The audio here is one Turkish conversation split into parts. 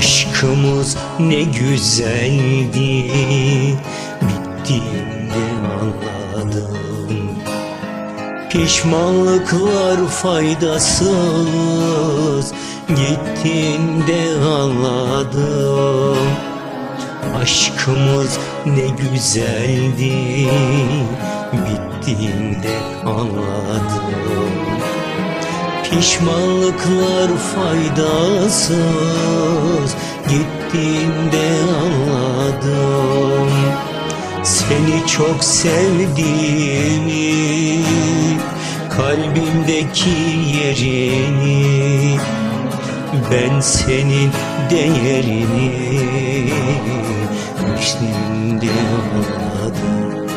Aşkımız ne güzeldi. Bittiğinde anladım. Pişmanlıklar faydasız. Gittiğinde anladım. Aşkımız ne güzeldi. Bittiğinde anladım Pişmanlıklar faydasız. Gittiğinde anladım. Seni çok sevdiğimi Kalbimdeki yerini Ben senin değerini Şimdi anladım.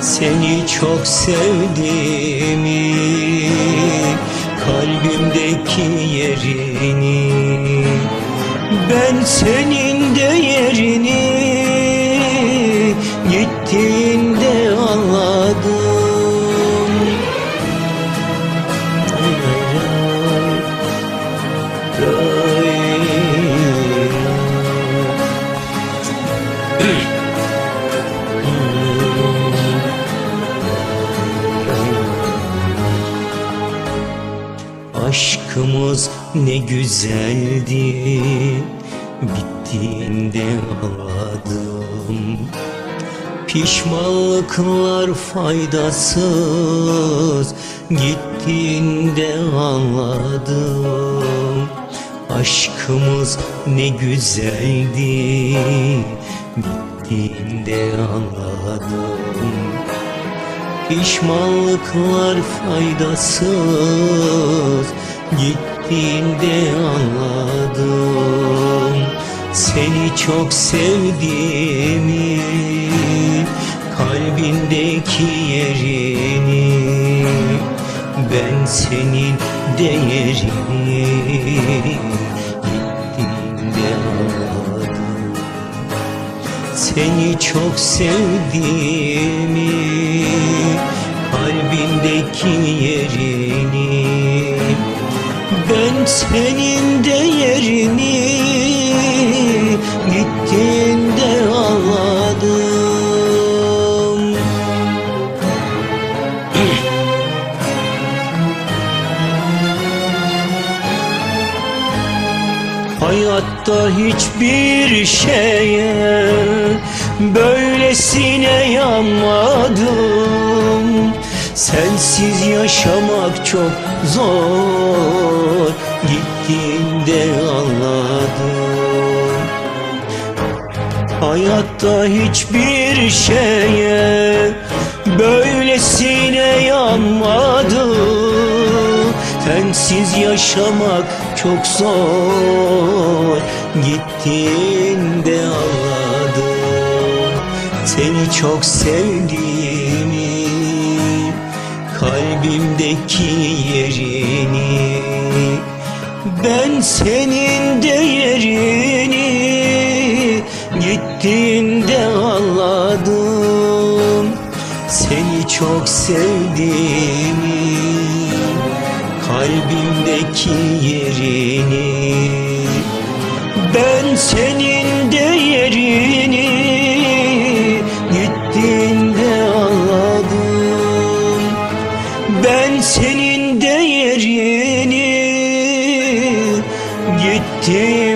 Seni çok sevdiğimi Kalbimdeki yerini Ben senin değerini Gittiğinde anladım Aşkımız ne güzeldi. Bittiğinde anladım Pişmanlıklar faydasız. Gittiğinde anladım Aşkımız ne güzeldi. Bittiğinde anladım Pişmanlıklar faydasız Gittiğinde anladım Seni çok sevdiğimi Kalbindeki yerini Ben senin değerini Gittiğinde anladım. Seni çok sevdiğimi Kalbindeki yerini Ben senin değerini Gittiğinde anladım. Hayatta hiçbir şeye böylesine yanmadım Sensiz yaşamak çok zor. Gittiğinde anladım. Hayatta hiçbir şeye böylesine yanmadım. Sensiz yaşamak çok zor. Gittiğinde anladım. Seni çok sevdiğimi Kalbimdeki yerini Ben senin değerini Gittiğinde anladım. Seni çok sevdiğimi Kalbimdeki yerini Ben senin değerini Ben senin değerini Gittiğimde